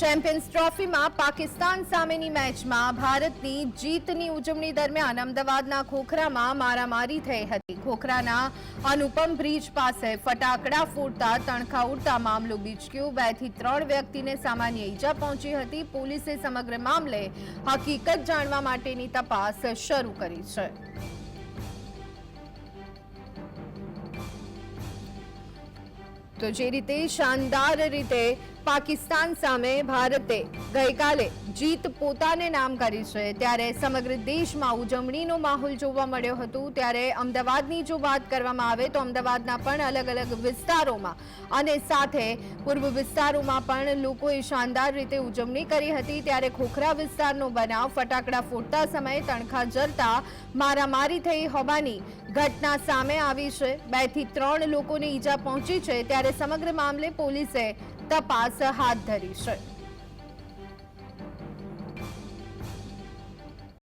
Champions ટ્રોફીમાં Pakistan સામેની મેચમાં ભારતની જીતની ઉજવણી દરમિયાન અમદાવાદના ખોખરામાં મારામારી થઈ હતી. ખોખરાના અનુપમ બ્રિજ પાસે ફટાકડા ફૂટતા તણખા ઉડતા મામલો બીચક્યો બેથી ત્રણ વ્યક્તિને સામાન્ય ઈજા પહોંચી હતી. પોલીસે સમગ્ર મામલે હકીકત જાણવા માટેની તપાસ શરૂ કરી છે. તો જે રીતે શાનદાર રીતે પાકિસ્તાન સામે ભારતે ગઈકાલે જીત પોતાને નામ કરી છે. ત્યારે સમગ્ર દેશમાં ઉજવણીનો માહોલ જોવા મળ્યો હતો. ત્યારે અમદાવાદની જો વાત કરવામાં આવે તો અમદાવાદના પણ અલગ અલગ વિસ્તારોમાં અને સાથે પૂર્વ વિસ્તારોમાં પણ લોકોએ શાનદાર રીતે ઉજવણી કરી હતી. ત્યારે ખોખરા વિસ્તારનો બનાવ ફટાકડા ફોડતા સમયે તણખા જરતા મારામારી થઈ હોવાની ઘટના સામે આવી છે. બેથી ત્રણ લોકોને ઈજા પહોંચી છે. ત્યારે સમગ્ર મામલે પોલીસે તપાસ હાથ ધરી છે.